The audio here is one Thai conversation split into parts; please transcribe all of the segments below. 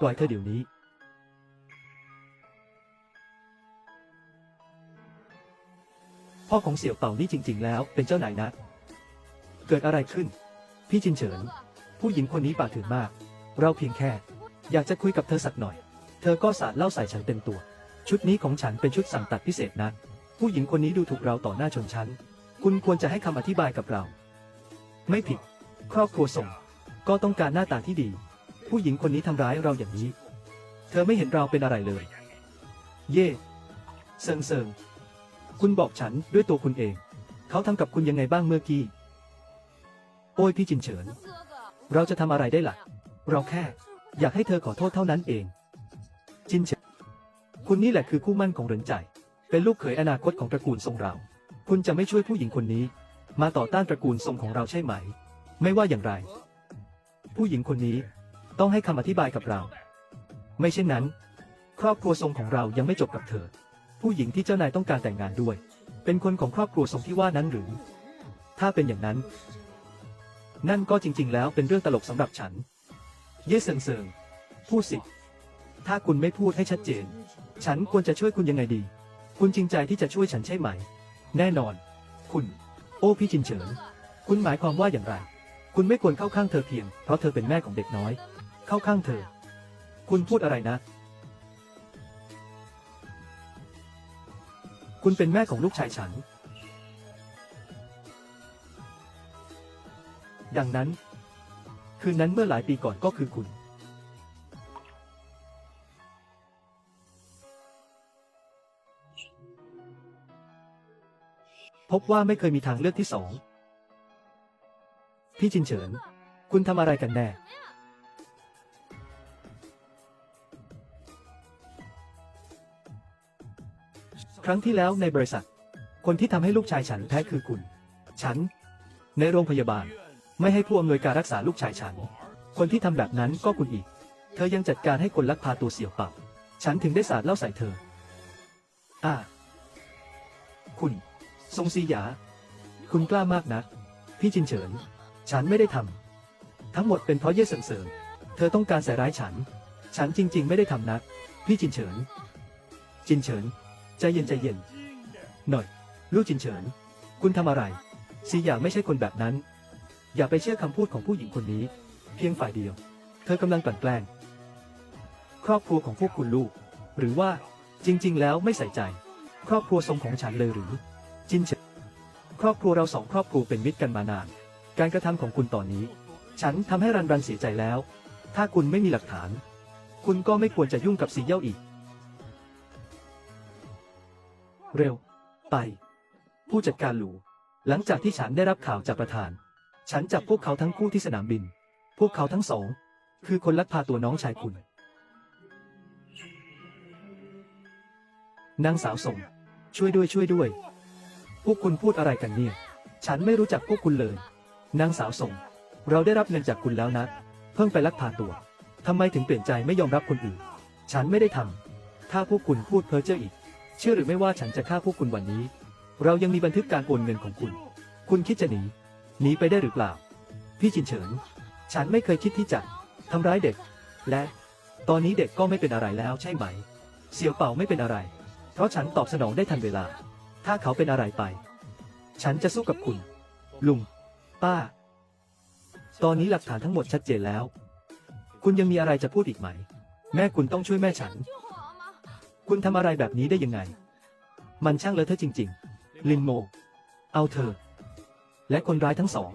ปล่อยเธอเดี๋ยวนี้ พ่อของเสี่ยวเป่านี่จริง ๆ แล้วเป็นเจ้านายนะ เกิดอะไรขึ้น พี่จินเฉิน ผู้หญิงคนนี้ป่าถือมาก เราเพียงแค่ อยากจะคุยกับเธอสักหน่อย เธอก็สาดเล่าใส่ฉันเต็มตัว ชุดนี้ของฉันเป็นชุดสั่งตัดพิเศษนะ ผู้หญิงคนนี้ดูถูกเราต่อหน้าชนชั้น คุณควรจะให้คำอธิบายกับเรา ไม่ผิด ครอบครัวส่งก็ต้องการหน้าตาที่ดี ผู้หญิงคนนี้ทำร้ายเราอย่างนี้ เธอไม่เห็นเราเป็นอะไรเลย เย่เซิงเซิงคุณบอกฉันด้วยตัวคุณเอง เขาทำกับคุณยังไงบ้างเมื่อกี้ โอ้ยพี่จินเฉิน เราจะทำอะไรได้ล่ะ เราแค่ อยากให้เธอขอโทษเท่านั้นเอง จินเฉิน คุณนี่แหละคือคู่มั่นของเหรินใจ เป็นลูกเขยอนาคตของตระกูลทรงเรา คุณจะไม่ช่วยผู้หญิงคนนี้ มาต่อต้านตระกูลทรงของเราใช่ไหม ไม่ว่าอย่างไร ผู้หญิงคนนี้ ต้องให้คำอธิบายกับเรา ไม่เช่นนั้น ครอบครัวทรงของเรายังไม่จบกับเธอ ผู้หญิงที่เจ้านายต้องการแต่งงานด้วย เป็นคนของครอบครัวทรงที่ว่านั้นหรือ ถ้าเป็นอย่างนั้น นั่นก็จริง ๆ แล้วเป็นเรื่องตลกสำหรับฉัน เย่เซิงเซิงพูดสิ ถ้าคุณไม่พูดให้ชัดเจน ฉันควรจะช่วยคุณยังไงดี คุณจริงใจที่จะช่วยฉันใช่ไหม แน่นอน คุณ โอ้พี่จินเฉินคุณหมายความว่าอย่างไร คุณไม่ควรเข้าข้างเธอเพียง เพราะเธอเป็นแม่ของเด็กน้อย เข้าข้างเธอ คุณพูดอะไรนะ คุณเป็นแม่ของลูกชายฉัน ดังนั้น คืนนั้นเมื่อหลายปีก่อนก็คือคุณ พบว่าไม่เคยมีทางเลือกที่สอง พี่จินเฉิน คุณทำอะไรกันแน่ ครั้งที่แล้วในบริษัท คนที่ทำให้ลูกชายฉันแพ้คือคุณ ฉัน ในโรงพยาบาล ไม่ให้ผู้อำนวยการรักษาลูกชายฉัน คนที่ทำแบบนั้นก็คุณอีก เธอยังจัดการให้คนลักพาตัวเสี่ยวเป่า ฉันถึงได้สาดเล่าใส่เธอ อ่า คุณ ทรงซีหยา คุณกล้ามากนะ พี่จินเฉิน ฉันไม่ได้ทำทั้งหมดเป็นเพราะเย่เสิงเสิงเธอต้องการใส่ร้ายฉัน ฉันจริง ๆ ไม่ได้ทำนะ พี่จินเฉิน จินเฉิน ใจเย็นใจเย็น หน่อย ลูกจินเฉิน คุณทำอะไร ซีหยาไม่ใช่คนแบบนั้น อย่าไปเชื่อคำพูดของผู้หญิงคนนี้ เพียงฝ่ายเดียว เธอกำลังกลั่นแกล้ง ครอบครัวของพวกคุณลูก หรือว่าจริง ๆ แล้วไม่ใส่ใจ ครอบครัวทรงของฉันเลยหรือ จินเฉิน ครอบครัวเราสองครอบครัวเป็นมิตรกันมานาน การกระทำของคุณตอนนี้ ฉันทำให้รันรันเสียใจแล้ว ถ้าคุณไม่มีหลักฐาน คุณก็ไม่ควรจะยุ่งกับสีเย่าอีก เร็ว ไป ผู้จัดการหลูหลังจากที่ฉันได้รับข่าวจากประธาน ฉันจับพวกเขาทั้งคู่ที่สนามบิน พวกเขาทั้งสอง คือคนลักพาตัวน้องชายคุณ นางสาวส่งช่วยด้วยช่วยด้วย พวกคุณพูดอะไรกันเนี่ย ฉันไม่รู้จักพวกคุณเลย นางสาวส่งเราได้รับเงินจากคุณแล้วนะ เพิ่งไปลักพาตัวทำไมถึงเปลี่ยนใจไม่ยอมรับคนอื่น ฉันไม่ได้ทำถ้าพวกคุณพูดเพ้อเจ้ออีก เชื่อหรือไม่ว่าฉันจะฆ่าพวกคุณวันนี้ เรายังมีบันทึกการโอนเงินของคุณ คุณคิดจะหนี หนีไปได้หรือเปล่า พี่จินเฉิน ฉันไม่เคยคิดที่จะทำร้ายเด็ก และ ตอนนี้เด็กก็ไม่เป็นอะไรแล้วใช่ไหม เสี่ยวเป่าไม่เป็นอะไร เพราะฉันตอบสนองได้ทันเวลา ถ้าเขาเป็นอะไรไป ฉันจะสู้กับคุณ ลุง ป้า ตอนนี้หลักฐานทั้งหมดชัดเจนแล้ว คุณยังมีอะไรจะพูดอีกไหม แม่คุณต้องช่วยแม่ฉัน คุณทำอะไรแบบนี้ได้ยังไง มันช่างเลอะเทอะจริง ๆ ลินโม เอาเธอ และคนร้ายทั้งสอง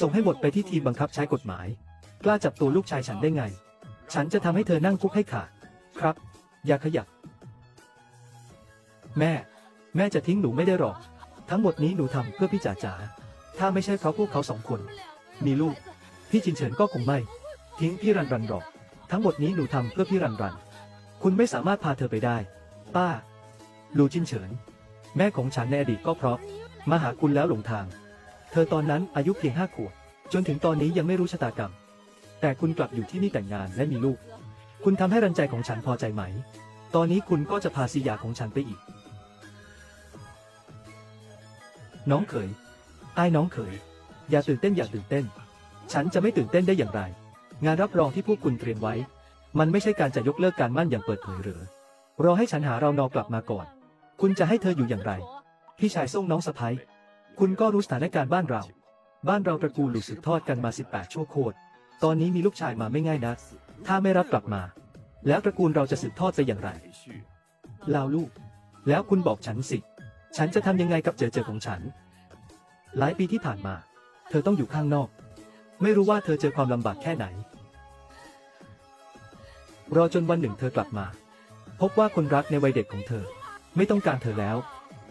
ส่งให้หมดไปที่ทีมบังคับใช้กฎหมาย กล้าจับตัวลูกชายฉันได้ไง ฉันจะทำให้เธอนั่งคุกให้ขาด ครับ อย่าขยับ แม่ แม่จะทิ้งหนูไม่ได้หรอก ทั้งหมดนี้หนูทำเพื่อพี่จ๋าจ๋า ถ้าไม่ใช่เพราะพวกเขาสองคน มีลูก พี่จินเฉินก็คงไม่ ทิ้งพี่รันรันหรอก ทั้งหมดนี้หนูทำเพื่อพี่รันรัน คุณไม่สามารถพาเธอไปได้ ป้า ลูจินเฉิน แม่ของฉันในอดีตก็เพราะ มาหาคุณแล้วหลงทาง เธอตอนนั้นอายุเพียงห้าขวบ จนถึงตอนนี้ยังไม่รู้ชะตากรรม แต่คุณกลับอยู่ที่นี่แต่งงานและมีลูก คุณทำให้รันใจของฉันพอใจไหม ตอนนี้คุณก็จะพาซียาของฉันไปอีก น้องเขยไอ้น้องเขย อย่าตื่นเต้นอย่าตื่นเต้น ฉันจะไม่ตื่นเต้นได้อย่างไร งานรับรองที่พวกคุณเตรียมไว้ มันไม่ใช่การจะยกเลิกการมั่นอย่างเปิดเผยหรือรอให้ฉันหาเรานอกลับมาก่อน คุณจะให้เธออยู่อย่างไร พี่ชายส่งน้องสะพ้ยคุณก็รู้สถานการณ์บ้านเรา บ้านเราตระกูลหลุดสืบทอดกันมา 18 ชั่วโคตร ตอนนี้มีลูกชายมาไม่ง่ายนะ ถ้าไม่รับกลับมา แล้วตระกูลเราจะสืบทอดไปอย่างไรลาวลูก แล้วคุณบอกฉันสิ ฉันจะทำยังไงกับเจอเจอของฉัน หลายปีที่ผ่านมา เธอต้องอยู่ข้างนอก ไม่รู้ว่าเธอเจอความลำบากแค่ไหน รอจนวันหนึ่งเธอกลับมา พบว่าคนรักในวัยเด็กของเธอ ไม่ต้องการเธอแล้ว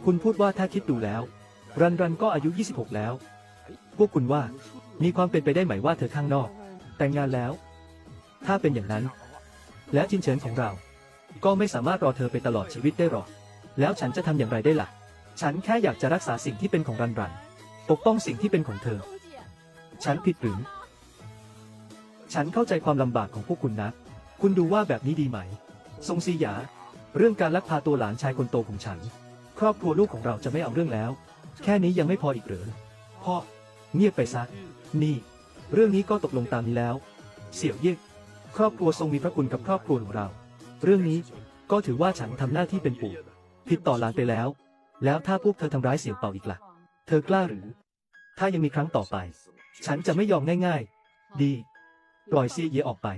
คุณพูดว่าถ้าคิดดูแล้ว รันรันก็อายุ 26 แล้ว พวกคุณว่า มีความเป็นไปได้ไหมว่าเธอข้างนอก แต่งงานแล้ว ถ้าเป็นอย่างนั้น แล้วจินเฉินของเรา ก็ไม่สามารถรอเธอไปตลอดชีวิตได้หรอก แล้วฉันจะทำอย่างไรได้ล่ะ ฉันแค่อยากจะรักษาสิ่งที่เป็นของรันรัน ปกป้องสิ่งที่เป็นของเธอ ฉันผิดหรือ ฉันเข้าใจความลำบากของพวกคุณนะ คุณดูว่าแบบนี้ดีไหม ทรงซีหยา เรื่องการลักพาตัวหลานชายคนโตของฉัน ครอบครัวลูกของเราจะไม่เอาเรื่องแล้ว แค่นี้ยังไม่พออีกเหรือพ่อ เงียบไปซะ นี่ เรื่องนี้ก็ตกลงตามนี้แล้ว เสี่ยวเย่ครอบครัวทรงมีพระคุณกับครอบครัวของเรา เรื่องนี้ก็ถือว่าฉันทำหน้าที่เป็นปู่ผิดต่อหลานไปแล้ว แล้วถ้าพวกเธอทำร้ายเสี่ยวเป่าอีกล่ะ เธอกล้าหรือ ถ้ายังมีครั้งต่อไป ฉันจะไม่ยอมง่ายๆ ดี ปล่อยซีเยออกไป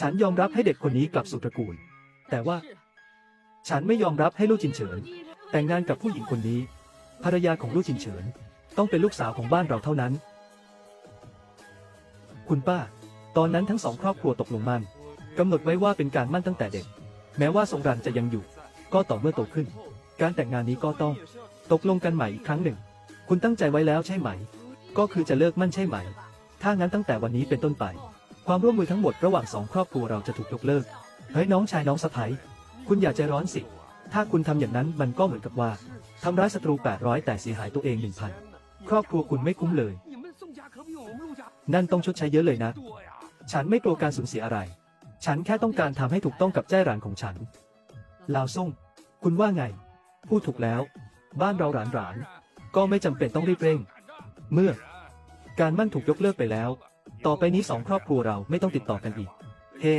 ฉันยอมรับให้เด็กคนนี้กลับสู่ตระกูล แต่ว่า ฉันไม่ยอมรับให้ลูกจินเฉิน แต่งงานกับผู้หญิงคนนี้ ภรรยาของลูกจินเฉิน ต้องเป็นลูกสาวของบ้านเราเท่านั้น คุณป้า ตอนนั้นทั้งสองครอบครัวตกลงมั่นกำหนดไว้ว่าเป็นการมั่นตั้งแต่เด็ก แม้ว่าสงรันจะยังอยู่ ก็ต่อเมื่อโตขึ้น การแต่งงานนี้ก็ต้อง ตกลงกันใหม่อีกครั้งหนึ่ง คุณตั้งใจไว้แล้วใช่ไหม ก็คือจะเลิกมั่นใช่ไหม ถ้างั้นตั้งแต่วันนี้เป็นต้นไป ความร่วมมือทั้งหมดระหว่างสองครอบครัวเราจะถูกยกเลิก เฮ้ยน้องชายน้องสะใภ้คุณอย่าใจร้อนสิ ถ้าคุณทำอย่างนั้นมันก็เหมือนกับว่าทำร้ายศัตรู 800 แต่เสียหายตัวเอง1,000ครอบครัวคุณไม่คุ้มเลย นั่นต้องชดใช้เยอะเลยนะ ฉันไม่กลัวการสูญเสียอะไร ฉันแค่ต้องการทำให้ถูกต้องกับแจ้หลานของฉัน ลาวซ่ง คุณว่าไง พูดถูกแล้ว บ้านเราหลานหลานก็ไม่จำเป็นต้องรีบเร่ง เมื่อ การมั่นถูกยกเลิกไปแล้ว ต่อไปนี้สองครอบครัวเราไม่ต้องติดต่อกันอีก เฮ้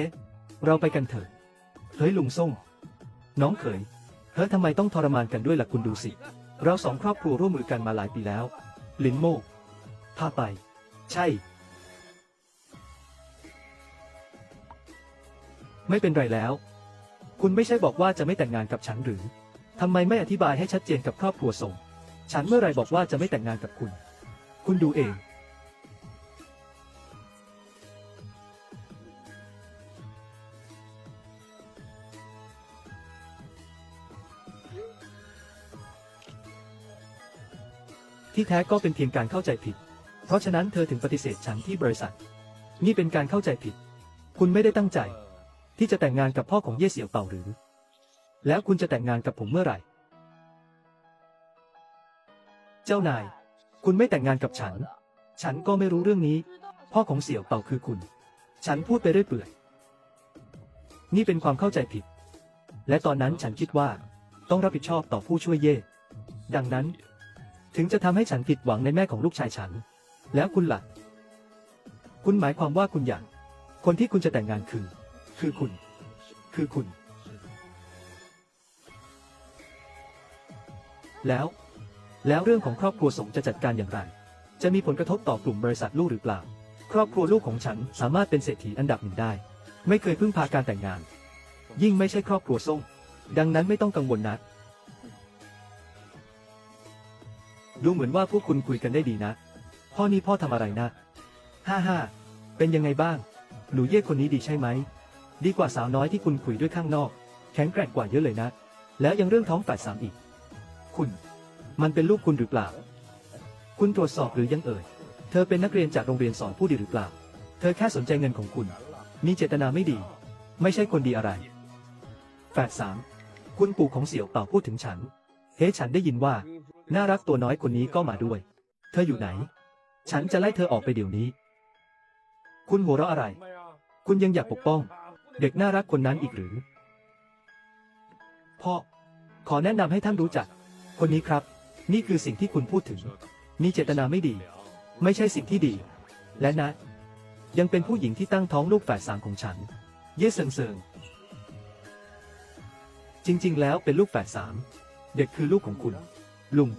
เราไปกันเถอะ เฮ้ยลุงซ่งน้องเขย เฮ้ยทำไมต้องทรมานกันด้วยล่ะคุณดูสิ เราสองครอบครัวร่วมมือกันมาหลายปีแล้ว ลินโมพาไป ใช่ ไม่เป็นไรแล้ว คุณไม่ใช่บอกว่าจะไม่แต่งงานกับฉันหรือทำไมไม่อธิบายให้ชัดเจนกับครอบครัวส่ง ฉันเมื่อไรบอกว่าจะไม่แต่งงานกับคุณ คุณดูเอง ที่แท้ก็เป็นเพียงการเข้าใจผิด เพราะฉะนั้นเธอถึงปฏิเสธฉันที่บริษัท นี่เป็นการเข้าใจผิด คุณไม่ได้ตั้งใจ ที่จะแต่งงานกับพ่อของเย่เสี่ยวเป่าหรือ แล้วคุณจะแต่งงานกับผมเมื่อไหร่ เจ้านาย คุณไม่แต่งงานกับฉัน ฉันก็ไม่รู้เรื่องนี้ พ่อของเสี่ยวเป่าคือคุณ ฉันพูดไปเรื่อยเปื่อย นี่เป็นความเข้าใจผิด และตอนนั้นฉันคิดว่า ต้องรับผิดชอบต่อผู้ช่วยเย่ ดังนั้น ถึงจะทำให้ฉันผิดหวังในแม่ของลูกชายฉัน แล้วคุณล่ะ คุณหมายความว่าคุณอยาก คนที่คุณจะแต่งงานคือ คือคุณ คือคุณ แล้ว แล้วเรื่องของครอบครัวสงจะจัดการอย่างไร จะมีผลกระทบต่อกลุ่มบริษัทลูกหรือเปล่า ครอบครัวลูกของฉันสามารถเป็นเศรษฐีอันดับหนึ่งได้ ไม่เคยพึ่งพาการแต่งงาน ยิ่งไม่ใช่ครอบครัวส่ง ดังนั้นไม่ต้องกังวลนัก ดูเหมือนว่าพวกคุณคุยกันได้ดีนะ พ่อนี่พ่อทำอะไรนะฮ่าฮ่าเป็นยังไงบ้าง หนูเย่คนนี้ดีใช่ไหม ดีกว่าสาวน้อยที่คุณคุยด้วยข้างนอก แข็งแกร่งกว่าเยอะเลยนะ แล้วยังเรื่องท้องแฝ่ายสามอีก คุณ มันเป็นลูกคุณหรือเปล่า คุณตรวจสอบหรือยังเอ่ย เธอเป็นนักเรียนจากโรงเรียนสอนผู้ดีหรือเปล่า เธอแค่สนใจเงินของคุณ มีเจตนาไม่ดี ไม่ใช่คนดีอะไร แฝดสาม คุณปู่ของเสี่ยวเป่าพูดถึงฉัน เฮ้ฉันได้ยินว่า น่ารักตัวน้อยคนนี้ก็มาด้วย เธออยู่ไหน ฉันจะไล่เธอออกไปเดี๋ยวนี้ คุณหัวเราะอะไร คุณยังอยากปกป้อง เด็กน่ารักคนนั้นอีกหรือ พ่อ ขอแนะนำให้ท่านรู้จัก คนนี้ครับ นี่คือสิ่งที่คุณพูดถึง มีเจตนาไม่ดี ไม่ใช่สิ่งที่ดี และนะ ยังเป็นผู้หญิงที่ตั้งท้องลูกแฝดสามของฉัน เย่เซิงเซิงจริง ๆ แล้วเป็นลูกแฝดสาม เด็กคือลูกของคุณ ลุง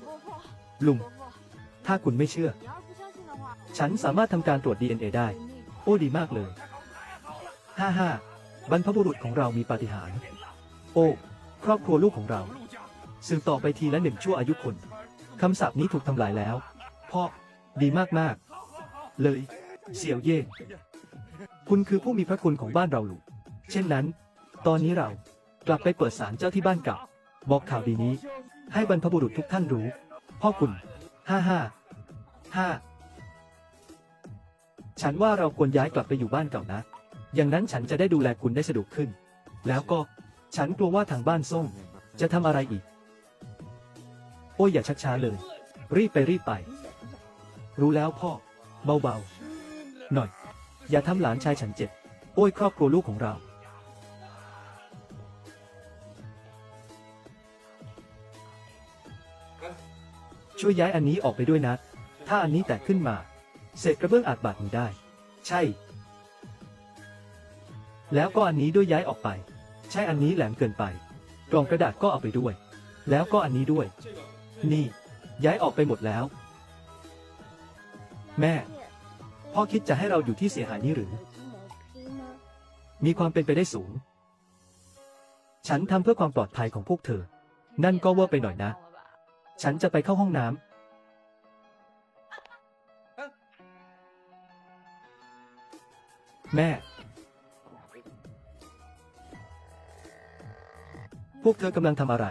ลุง ถ้าคุณไม่เชื่อ ฉันสามารถทำการตรวจ DNA ได้ โอ้ดีมากเลย ฮ่าฮ่าบรรพบุรุษของเรามีปาฏิหาริย์ โอ้ ครอบครัวลูกของเรา สืบต่อไปทีละหนึ่งชั่วอายุคน คำสาปนี้ถูกทำลายแล้ว พ่อ ดีมากๆเลย เสี่ยวเย่ คุณคือผู้มีพระคุณของบ้านเราลูกเช่นนั้น ตอนนี้เรากลับไปเปิดศาลเจ้าที่บ้านเก่า บอกข่าวดีนี้ ให้บรรพบุรุษทุกท่านรู้ พ่อคุณห้าห้าห้าฉันว่าเราควรย้ายกลับไปอยู่บ้านเก่านะ อย่างนั้นฉันจะได้ดูแลคุณได้สะดวกขึ้น แล้วก็ฉันกลัวว่าทางบ้านส้มจะทำอะไรอีก โอ้ยอย่าชักช้าเลย รีบไปรีบไป รู้แล้วพ่อ เบาๆ หน่อย อย่าทำหลานชายฉันเจ็บ โอ้ยครอบครัวลูกของเรา ช่วยย้ายอันนี้ออกไปด้วยนะ ถ้าอันนี้แตกขึ้นมา เศษกระเบื้องอาจบาดมือได้ ใช่ แล้วก็อันนี้ด้วยย้ายออกไป ใช่อันนี้แหลมเกินไป กล่องกระดาษก็เอาไปด้วย แล้วก็อันนี้ด้วย นี่ ย้ายออกไปหมดแล้ว แม่ พ่อคิดจะให้เราอยู่ที่เสียหายนี้หรือ มีความเป็นไปได้สูง ฉันทำเพื่อความปลอดภัยของพวกเธอ นั่นก็เวอร์ไปหน่อยนะ ฉันจะไปเข้าห้องน้ำ แม่ พวกเธอกำลังทำอะไร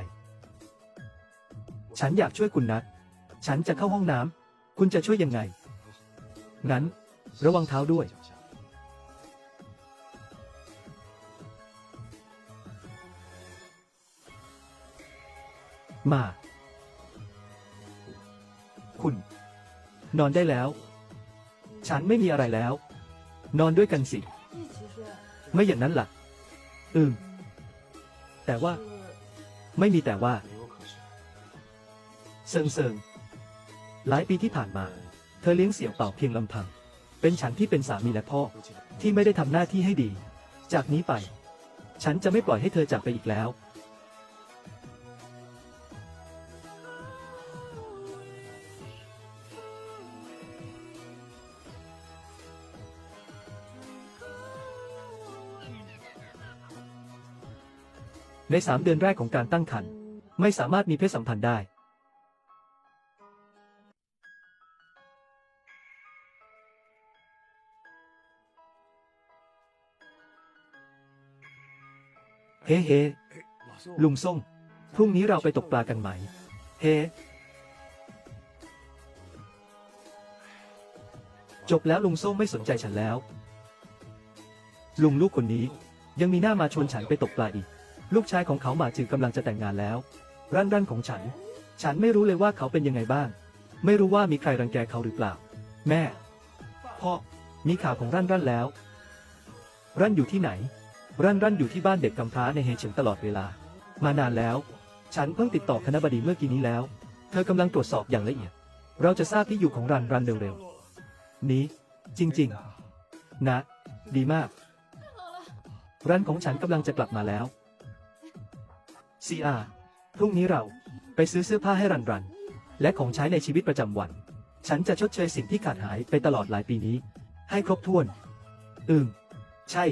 ฉันอยากช่วยคุณนะ ฉันจะเข้าห้องน้ำ คุณจะช่วยยังไง งั้น ระวังเท้าด้วย มา นอนได้แล้ว ฉันไม่มีอะไรแล้ว นอนด้วยกันสิ ไม่อย่างนั้นล่ะ อืม แต่ว่า ไม่มีแต่ว่า เซิงเซิงหลายปีที่ผ่านมา เธอเลี้ยงเสี่ยวเป่าเพียงลำพัง เป็นฉันที่เป็นสามีและพ่อ ที่ไม่ได้ทำหน้าที่ให้ดี จากนี้ไป ฉันจะไม่ปล่อยให้เธอจากไปอีกแล้ว ในสามเดือนแรกของการตั้งครรภ์ไม่สามารถมีเพศสัมพันธ์ได้ เฮ้เฮ้ลุงส่งพรุ่งนี้เราไปตกปลากันไหม เฮ้จบแล้วลุงส้มไม่สนใจฉันแล้ว ลุงลูกคนนี้ยังมีหน้ามาชวนฉันไปตกปลาอีก ลูกชายของเขาหมาจือกำลังจะแต่งงานแล้ว ร่านร่านของฉัน ฉันไม่รู้เลยว่าเขาเป็นยังไงบ้าง ไม่รู้ว่ามีใครรังแกเขาหรือเปล่า แม่ พ่อ มีข่าวของร่านร่านแล้ว ร่านอยู่ที่ไหน ร่านร่านอยู่ที่บ้านเด็กกำพร้าในเฮเฉิงตลอดเวลา มานานแล้ว ฉันเพิ่งติดต่อคณะบดีเมื่อกี้นี้แล้ว เธอกำลังตรวจสอบอย่างละเอียด เราจะทราบที่อยู่ของรันรันเร็วๆ นี้ จริง ๆ นะ ดีมาก รันของฉันกำลังจะกลับมาแล้ว ซีอาพรุ่งนี้เราไปซื้อเสื้อผ้าให้รันรัน และของใช้ในชีวิตประจำวัน ฉันจะชดเชยสิ่งที่ขาดหายไปตลอดหลายปีนี้ ให้ครบถ้วน อืม ใช่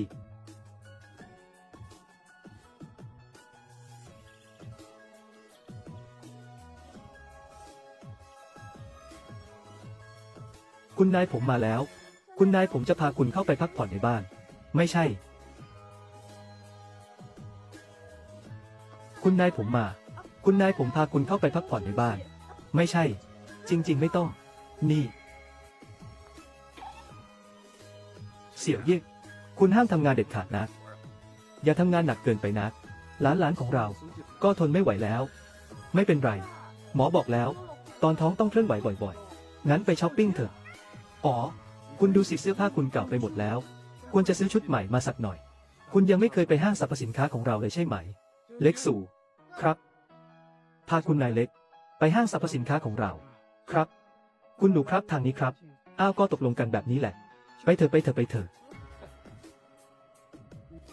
คุณนายผมมาแล้ว คุณนายผมจะพาคุณเข้าไปพักผ่อนในบ้าน ไม่ใช่ คุณนายผมมา คุณนายผมพาคุณเข้าไปพักผ่อนในบ้าน ไม่ใช่ จริง ๆ ไม่ต้อง นี่ เสี่ยวเย่คุณห้ามทำงานเด็ดขาดนะ อย่าทำงานหนักเกินไปนะหลานๆของเรา ก็ทนไม่ไหวแล้ว ไม่เป็นไร หมอบอกแล้ว ตอนท้องต้องเคลื่อนไหวบ่อยๆ งั้นไปช้อปปิ้งเถอะ อ๋อ คุณดูสิเสื้อผ้าคุณเก่าไปหมดแล้ว ควรจะซื้อชุดใหม่มาสักหน่อย คุณยังไม่เคยไปห้างสรรพสินค้าของเราเลยใช่ไหม เล็กสู่ ครับ พาคุณนายเล็ก ไปห้างสรรพสินค้าของเรา ครับ คุณหนูครับทางนี้ครับ อ้าวก็ตกลงกันแบบนี้แหละ ไปเถอะไปเถอะไปเถอะ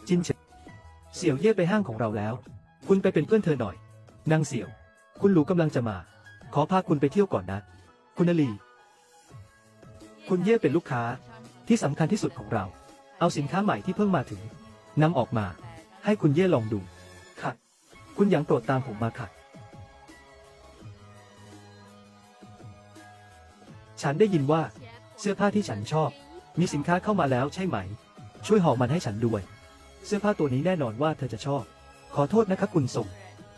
จินเสี่ยวเย่ไปห้างของเราแล้ว คุณไปเป็นเพื่อนเธอหน่อย นางเสี่ยว คุณหลูกำลังจะมา ขอพาคุณไปเที่ยวก่อนนะ คุณนลี คุณเย่เป็นลูกค้าที่สำคัญที่สุดของเรา เอาสินค้าใหม่ที่เพิ่งมาถึงนำออกมา ให้คุณเย่ลองดู คุณหยังโปรดตามผมมาค่ะ ฉันได้ยินว่า เสื้อผ้าที่ฉันชอบ มีสินค้าเข้ามาแล้วใช่ไหม ช่วยห่อมันให้ฉันด้วย เสื้อผ้าตัวนี้แน่นอนว่าเธอจะชอบ ขอโทษนะครับคุณส่ง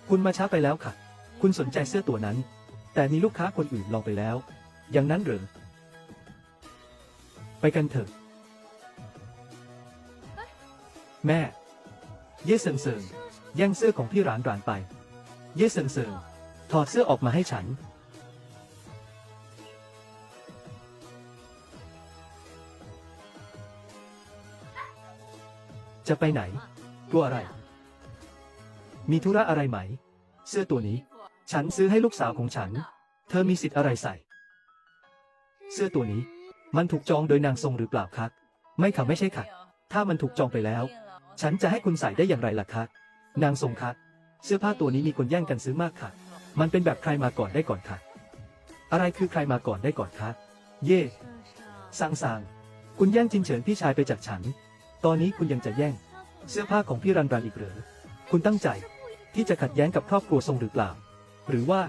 คุณมาช้าไปแล้วค่ะ คุณสนใจเสื้อตัวนั้น แต่มีลูกค้าคนอื่นลองไปแล้ว อย่างนั้นเหรอไปกันเถอะ แม่ เย่เซิงเซิง แย่งเสื้อของพี่หลานหลานไป เย่เซิงเซิงถอดเสื้อออกมาให้ฉัน จะไปไหนตัวอะไร มีธุระอะไรไหม เสื้อตัวนี้ ฉันซื้อให้ลูกสาวของฉัน เธอมีสิทธิ์อะไรใส่ เสื้อตัวนี้ มันถูกจองโดยนางทรงหรือเปล่าคะไม่ค่ะไม่ใช่ค่ะ ถ้ามันถูกจองไปแล้ว ฉันจะให้คุณใส่ได้อย่างไรล่ะคะ นางทรงคะเสื้อผ้าตัวนี้มีคนแย่งกันซื้อมากค่ะ มันเป็นแบบใครมาก่อนได้ก่อนค่ะ อะไรคือใครมาก่อนได้ก่อนคะ เย่ซางซางคุณแย่งจินเฉินพี่ชายไปจากฉัน ตอนนี้คุณยังจะแย่ง เสื้อผ้าของพี่รันรันอีกหรือ คุณตั้งใจที่จะขัดแย้งกับครอบครัวทรงหรือเปล่า หรือว่า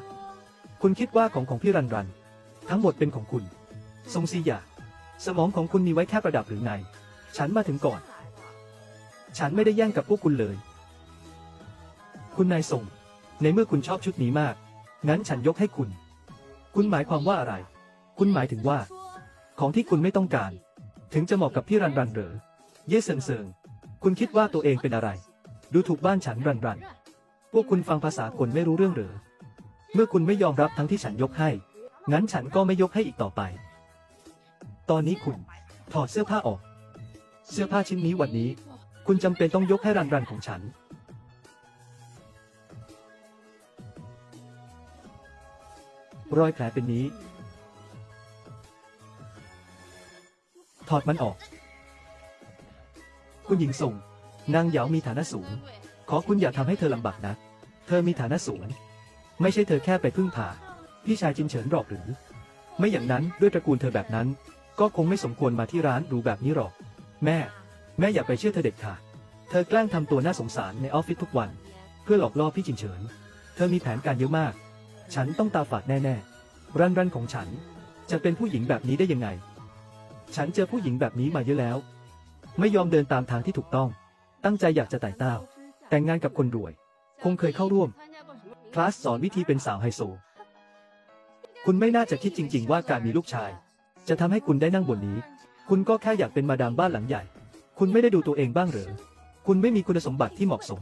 คุณคิดว่าของของพี่รันรัน ทั้งหมดเป็นของคุณ ทรงซีหยาสมองของคุณมีไว้แค่ประดับหรือไง ฉันมาถึงก่อน ฉันไม่ได้แย่งกับพวกคุณเลย คุณนายทรงในเมื่อคุณชอบชุดนี้มาก งั้นฉันยกให้คุณ คุณหมายความว่าอะไร คุณหมายถึงว่า ของที่คุณไม่ต้องการ ถึงจะเหมาะกับพี่รันรันเหรอ เย่เซิงเซิง คุณคิดว่าตัวเองเป็นอะไร ดูถูกบ้านฉันรันรัน พวกคุณฟังภาษาคนไม่รู้เรื่องเหรอ เมื่อคุณไม่ยอมรับทั้งที่ฉันยกให้ งั้นฉันก็ไม่ยกให้อีกต่อไป ตอนนี้คุณ ถอดเสื้อผ้าออก เสื้อผ้าชิ้นนี้วันนี้ คุณจำเป็นต้องยกให้รันรันของฉัน รอยแผลเป็นนี้ ถอดมันออก คุณหญิงส่ง นางเหยามีฐานะสูง ขอคุณอย่าทำให้เธอลำบากนะ เธอมีฐานะสูง ไม่ใช่เธอแค่ไปพึ่งพาพี่ชายจินเฉินหรอกหรือ ไม่อย่างนั้นด้วยตระกูลเธอแบบนั้น ก็คงไม่สมควรมาที่ร้านหรูแบบนี้หรอก แม่ แม่อย่าไปเชื่อเธอเด็ดขาดเธอแกล้งทำตัวน่าสงสารในออฟฟิศทุกวัน เพื่อหลอกล่อพี่จินเฉิน เธอมีแผนการเยอะมาก ฉันต้องตาฝาดแน่ๆ รันรันของฉัน จะเป็นผู้หญิงแบบนี้ได้ยังไง ฉันเจอผู้หญิงแบบนี้มาเยอะแล้ว ไม่ยอมเดินตามทางที่ถูกต้อง ตั้งใจอยากจะไต่เต้า แต่งงานกับคนรวย คงเคยเข้าร่วม คลาสสอนวิธีเป็นสาวไฮโซ คุณไม่น่าจะคิดจริง ๆ ว่าการมีลูกชาย จะทำให้คุณได้นั่งบนนี้ คุณก็แค่อยากเป็นมาดามบ้านหลังใหญ่ คุณไม่ได้ดูตัวเองบ้างเหรอคุณไม่มีคุณสมบัติที่เหมาะสม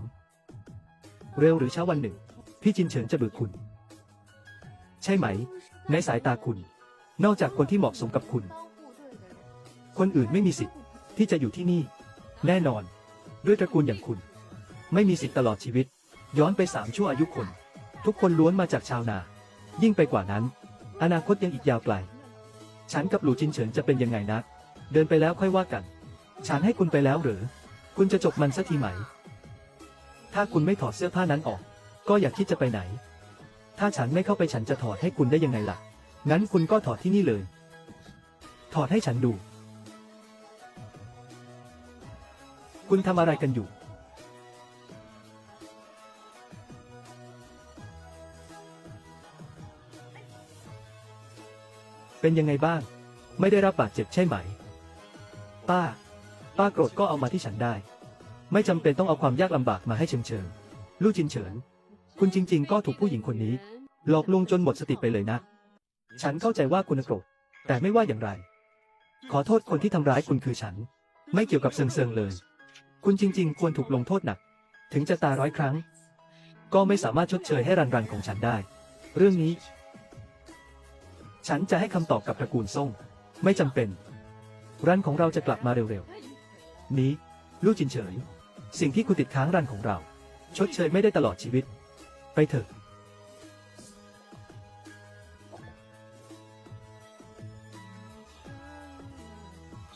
เร็วหรือเช้าวันหนึ่ง พี่จินเฉินจะเบื่อคุณ ใช่ไหม ในสายตาคุณ นอกจากคนที่เหมาะสมกับคุณ คนอื่นไม่มีสิทธิ์ที่จะอยู่ที่นี่ แน่นอน ด้วยตระกูลอย่างคุณ ไม่มีสิทธิ์ตลอดชีวิต ย้อนไปสามชั่วอายุคน ทุกคนล้วนมาจากชาวนา ยิ่งไปกว่านั้น อนาคตยังอีกยาวไกล ฉันกับหลูจินเฉินจะเป็นยังไงนะ เดินไปแล้วค่อยว่ากัน ฉันให้คุณไปแล้วหรือ คุณจะจบมันสักทีไหม ถ้าคุณไม่ถอดเสื้อผ้านั้นออก ก็อย่าคิดจะไปไหน ถ้าฉันไม่เข้าไปฉันจะถอดให้คุณได้ยังไงล่ะ งั้นคุณก็ถอดที่นี่เลย ถอดให้ฉันดู คุณทำอะไรกันอยู่ เป็นยังไงบ้าง ไม่ได้รับบาดเจ็บใช่ไหม ป้า ป้าโกรธก็เอามาที่ฉันได้ ไม่จำเป็นต้องเอาความยากลำบากมาให้เชิงเชิงลู่จินเฉิน คุณจริง ๆ ก็ถูกผู้หญิงคนนี้ หลอกลวงจนหมดสติไปเลยนะ ฉันเข้าใจว่าคุณโกรธ แต่ไม่ว่าอย่างไร ขอโทษคนที่ทำร้ายคุณคือฉัน ไม่เกี่ยวกับเซิงเซิงเลย คุณจริง ๆ ควรถูกลงโทษหนัก ถึงจะตาร้อยครั้ง ก็ไม่สามารถชดเชยให้รันรันของฉันได้ เรื่องนี้ ฉันจะให้คำตอบกับตระกูลซ่ง ไม่จำเป็น รันของเราจะกลับมาเร็วๆ นี้ ลู่จินเฉย สิ่งที่คุณติดค้างรันของเรา ชดเชยไม่ได้ตลอดชีวิต ไปเถอะ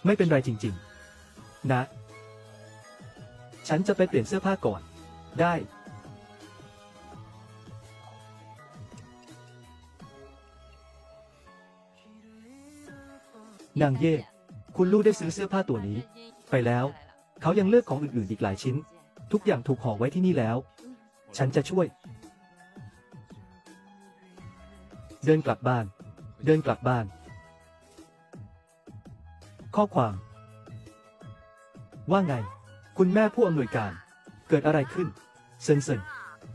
ไม่เป็นไรจริง ๆ นะ ฉันจะไปเปลี่ยนเสื้อผ้าก่อน ได้ นางเย่ คุณลูกได้ซื้อเสื้อผ้าตัวนี้ ไปแล้ว เขายังเลือกของอื่นๆอีกหลายชิ้น ทุกอย่างถูกห่อไว้ที่นี่แล้ว ฉันจะช่วย เดินกลับบ้าน เดินกลับบ้าน ข้อความ ว่าไง คุณแม่ผู้อำนวยการ เกิดอะไรขึ้น เซนเซน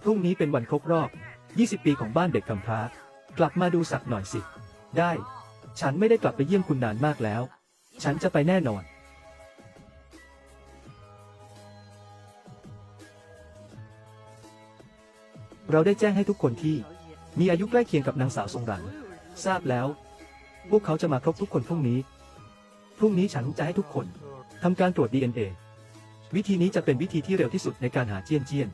พรุ่งนี้เป็นวันครบรอบ 20 ปีของบ้านเด็กกำพร้า กลับมาดูสักหน่อยสิ ได้ ฉันไม่ได้กลับไปเยี่ยมคุณนานมากแล้ว ฉันจะไปแน่นอนเราได้แจ้งให้ทุกคนที่ มีอายุใกล้เคียงกับนางสาวทรงหลังทราบแล้ว พวกเขาจะมาครบทุกคนพรุ่งนี้ พรุ่งนี้ฉันจะให้ทุกคนทำการตรวจ DNA วิธีนี้จะเป็นวิธีที่เร็วที่สุดในการหาเจียนเจียน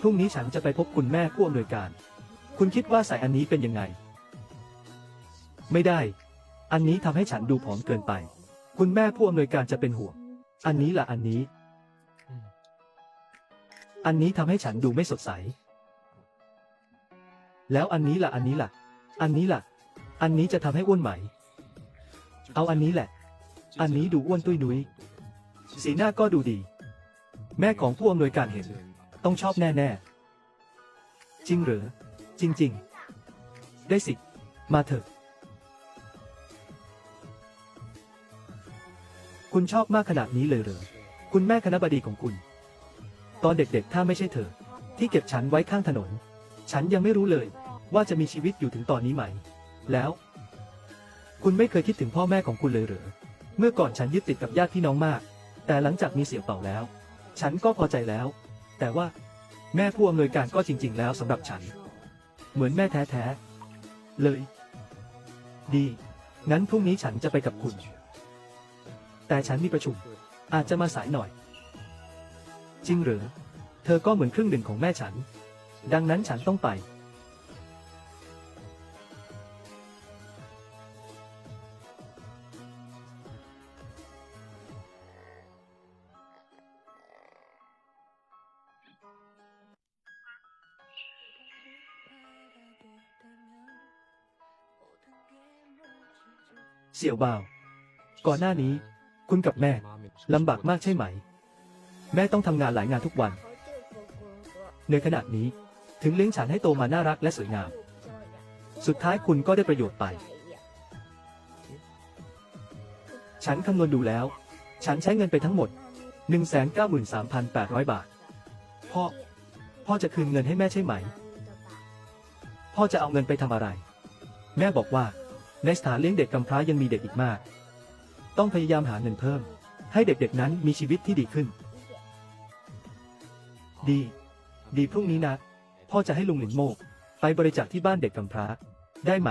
พรุ่งนี้ฉันจะไปพบคุณแม่ผู้อำนวยการ คุณคิดว่าใส่อันนี้เป็นยังไง ไม่ได้ อันนี้ทำให้ฉันดูผอมเกินไป คุณแม่ผู้อำนวยการจะเป็นห่วง อันนี้ล่ะอันนี้ อันนี้ทำให้ฉันดูไม่สดใส แล้วอันนี้ล่ะ อันนี้ล่ะ อันนี้ล่ะ อันนี้จะทำให้อ้วนไหม เอาอันนี้แหละ อันนี้ดูอ้วนตุ้ยนุ้ย สีหน้าก็ดูดี แม่ของผู้อำนวยการเห็น ต้องชอบแน่ๆ จริงเหรอ จริง ๆ ได้สิ มาเถอะ คุณชอบมากขนาดนี้เลยเหรอ คุณแม่คณะบดีของคุณ ตอนเด็กๆ ถ้าไม่ใช่เธอ ที่เก็บฉันไว้ข้างถนน ฉันยังไม่รู้เลย ว่าจะมีชีวิตอยู่ถึงตอนนี้ไหม แล้ว คุณไม่เคยคิดถึงพ่อแม่ของคุณเลยเหรือ เมื่อก่อนฉันยึดติดกับญาติพี่น้องมาก แต่หลังจากมีเสี่ยวเป่าแล้ว ฉันก็พอใจแล้ว แต่ว่า แม่ผู้อำนวยการก็จริง ๆ แล้วสำหรับฉัน เหมือนแม่แท้ๆ เลย ดี งั้นพรุ่งนี้ฉันจะไปกับคุณ แต่ฉันมีประชุม อาจจะมาสายหน่อย จริงหรือ เธอก็เหมือนครึ่งหนึ่งของแม่ฉัน ดังนั้นฉันต้องไป เสี่ยวบ่าว ก่อนหน้านี้ คุณกับแม่ลำบากมากใช่ไหม แม่ต้องทำงานหลายงานทุกวัน ในขณะนี้ ถึงเลี้ยงฉันให้โตมาน่ารักและสวยงาม สุดท้ายคุณก็ได้ประโยชน์ไป ฉันคำนวณดูแล้ว ฉันใช้เงินไปทั้งหมด 193,800 บาท พ่อ พ่อจะคืนเงินให้แม่ใช่ไหม พ่อจะเอาเงินไปทำอะไร แม่บอกว่า ในสถานเลี้ยงเด็กกำพร้ายังมีเด็กอีกมาก ต้องพยายามหาเงินเพิ่ม ให้เด็กๆนั้นมีชีวิตที่ดีขึ้น ดี ดีพรุ่งนี้นะ พ่อจะให้ลุงหลินโมก ไปบริจาคที่บ้านเด็กกำพร้า ได้ไหม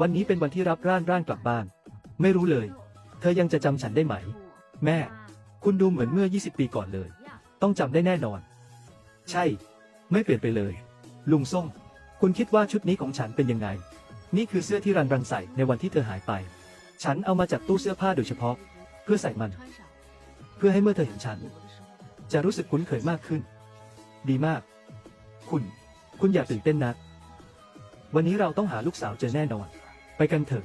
วันนี้เป็นวันที่รับร่านร่านกลับบ้าน ไม่รู้เลย เธอยังจะจำฉันได้ไหม แม่ คุณดูเหมือนเมื่อ 20 ปีก่อนเลย ต้องจำได้แน่นอน ใช่ ไม่เปลี่ยนไปเลย ลุงส้ม คุณคิดว่าชุดนี้ของฉันเป็นยังไง นี่คือเสื้อที่รันรันใส่ในวันที่เธอหายไป ฉันเอามาจากตู้เสื้อผ้าโดยเฉพาะ เพื่อใส่มัน เพื่อให้เมื่อเธอเห็นฉัน จะรู้สึกคุ้นเคยมากขึ้น ดีมาก คุณ คุณอย่าตื่นเต้นนะวันนี้เราต้องหาลูกสาวเจอแน่นอน ไปกันเถอะ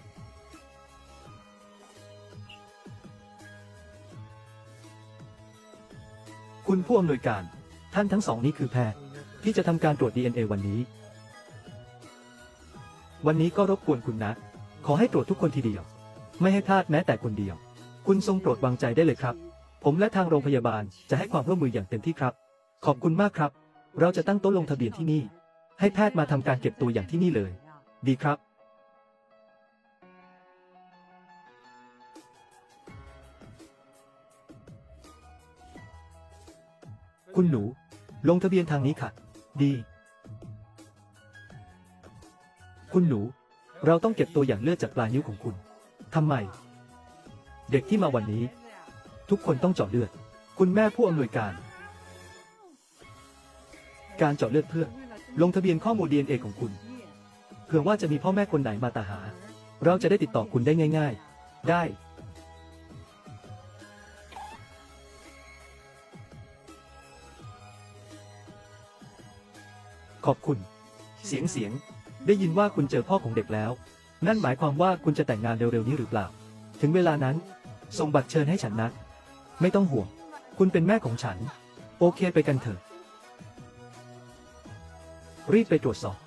คุณผู้อำนวยการ ท่านทั้งสองนี้คือแพทย์ที่จะทำการตรวจ DNA วันนี้ วันนี้ก็รบกวนคุณนะ ขอให้ตรวจทุกคนทีเดียว ไม่ให้พลาดแม้แต่คนเดียว คุณทรงโปรดวางใจได้เลยครับ ผมและทางโรงพยาบาลจะให้ความร่วมมืออย่างเต็มที่ครับ ขอบคุณมากครับ เราจะตั้งโต๊ะลงทะเบียนที่นี่ ให้แพทย์มาทำการเก็บตัวอย่างที่นี่เลย ดีครับ คุณหนู ลงทะเบียนทางนี้ค่ะ ดี คุณหนู เราต้องเก็บตัวอย่างเลือดจากปลายนิ้วของคุณ ทำไม เด็กที่มาวันนี้ ทุกคนต้องเจาะเลือด คุณแม่ผู้อำนวยการ การเจาะเลือดเพื่อ ลงทะเบียนข้อมูล DNA ของคุณ เผื่อว่าจะมีพ่อแม่คนไหนมาตาหา เราจะได้ติดต่อคุณได้ง่าย ๆ ได้ขอบคุณ เสียงเสียง ได้ยินว่าคุณเจอพ่อของเด็กแล้ว นั่นหมายความว่าคุณจะแต่งงานเร็วๆนี้หรือเปล่า ถึงเวลานั้น ส่งบัตรเชิญให้ฉันนะ ไม่ต้องห่วง คุณเป็นแม่ของฉัน โอเคไปกันเถอะ รีบไปตรวจสอบ